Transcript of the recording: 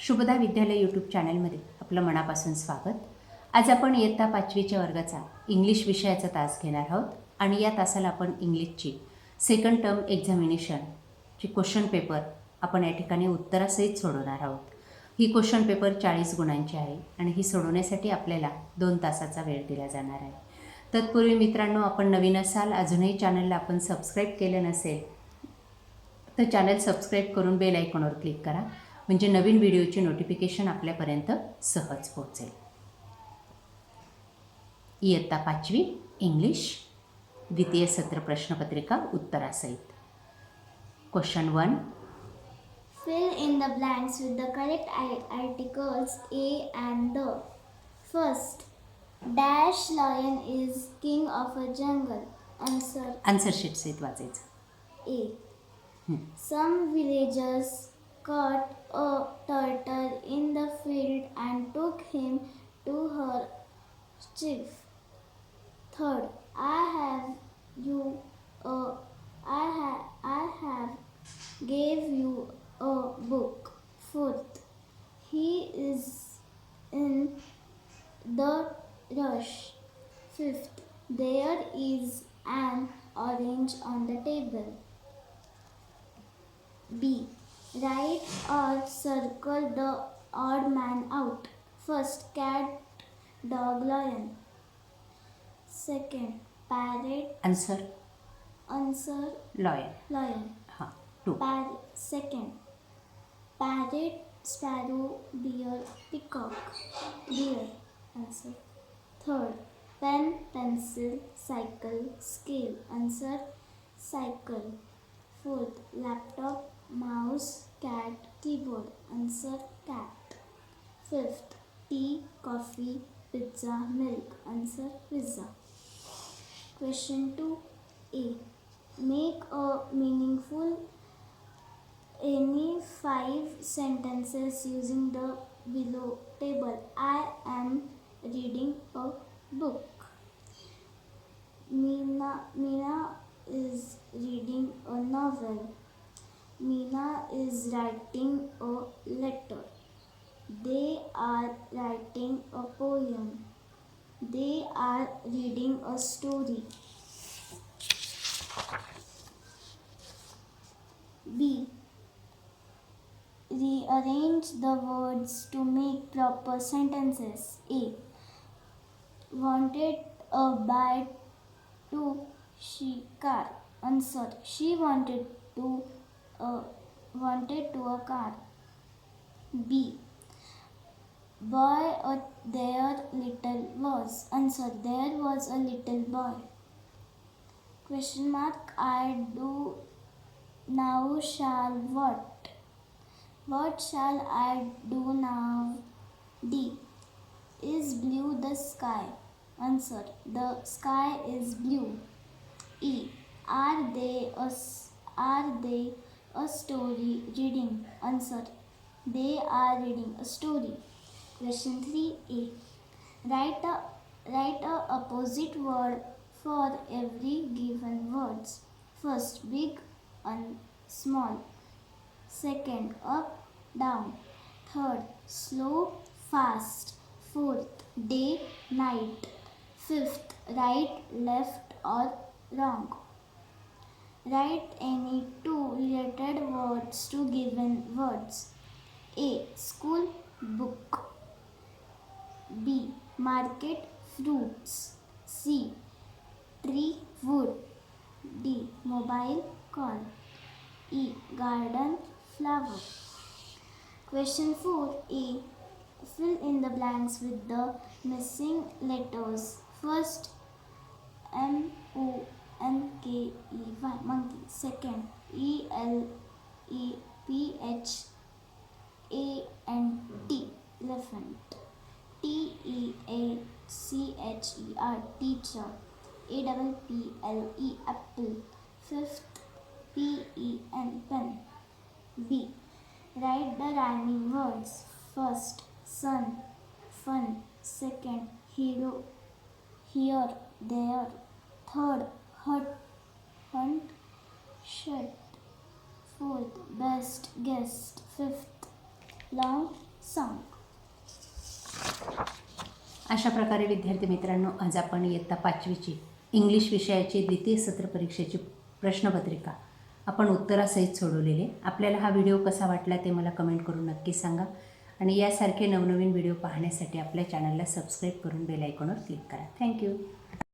शुभदा विद्यालय यूट्यूब चॅनलमध्ये आपलं मनापासून स्वागत. आज आपण इयत्ता पाचवीच्या वर्गाचा इंग्लिश विषयाचा तास घेणार आहोत आणि या तासाला आपण इंग्लिशची सेकंड टर्म एक्झामिनेशनची क्वेश्चन पेपर आपण या ठिकाणी उत्तरासहित सोडवणार आहोत. ही क्वेश्चन पेपर चाळीस गुणांची आहे आणि ही सोडवण्यासाठी आपल्याला दोन तासाचा वेळ दिला जाणार आहे. तत्पूर्वी मित्रांनो आपण नवीन असाल अजूनही चॅनलला आपण सबस्क्राईब केलं नसेल तर चॅनल सबस्क्राईब करून बेल आयकॉनवर क्लिक करा. म्हणजे नवीन व्हिडिओची नोटिफिकेशन आपल्यापर्यंत सहज पोहोचेल. इयत्ता पाचवी इंग्लिश द्वितीय सत्र प्रश्नपत्रिका उत्तरासहित. Question one fill in the blanks with the correct I articles a and the first dash lion is king of a jungle answer answer sheets इथ वाचायचं. A some villagers caught a turtle in the field and took him to her chief. Third, I have you a I have I have gave you a book. Fourth, he is in the rush. Fifth, there is an orange on the table. B. Write or circle the odd man out. First, cat, dog, lion. Second, parrot. Answer. Answer. Lion. Lion. Ha. Two. Par- second, parrot, sparrow, deer, peacock. Deer. Answer. Third, pen, pencil, cycle, scale. Answer. Cycle. Fourth, laptop, mouse, cat, keyboard. Answer, cat. Fifth, tea, coffee, pizza, milk. Answer, pizza. Question 2a. Make a meaningful any five sentences using the below table. I am reading a book. Meena, Meena is reading a novel. Meena is writing a letter. They are writing a poem. They are reading a story. B. Rearrange the words to make proper sentences. A. Wanted a bite to shikar. Answer. She wanted to uh, wanted to a car. B. Boy, uh, there little was. Answer. There was a little boy. Question mark. I do now shall what? What shall I do now? D. Is blue the sky? Answer. The sky is blue. E. Are they a, s- are they a story reading? Answer. They are reading a story. Question 3a. Write a write a opposite word for every given words. First, big and small. Second, up, down. Third, slow, fast. Fourth, day, night. Fifth, right, left, or wrong. Write any two related words to given words. A. School, book. B. Market, fruits. C. Tree, wood. D. Mobile, call. E. Garden, flower. Question 4a. Fill in the blanks with the missing letters. First, Second, E L E P H A N T, elephant. T E A C H E R, teacher. A double P L E, apple. Fifth, P E N, pen. B. Write the rhyming words. First, sun, fun. Second, hero, here, there. Third, hut, hunt, shirt. Fourth, best, guest. Fifth, long, song. अशा प्रकारे विद्यार्थी मित्रांनो आज आपण इयत्ता पाचवीची English विषयाची द्वितीय सत्र परीक्षेची प्रश्नपत्रिका आपण उत्तरासहित सोडवलेले आपल्याला हा व्हिडिओ कसा वाटला ते मला कमेंट करून नक्की सांगा आणि यासारखे नवनवीन व्हिडिओ पाहण्यासाठी आपल्या चॅनलला सबस्क्राईब करून बेल आयकॉनवर क्लिक करा थँक्यू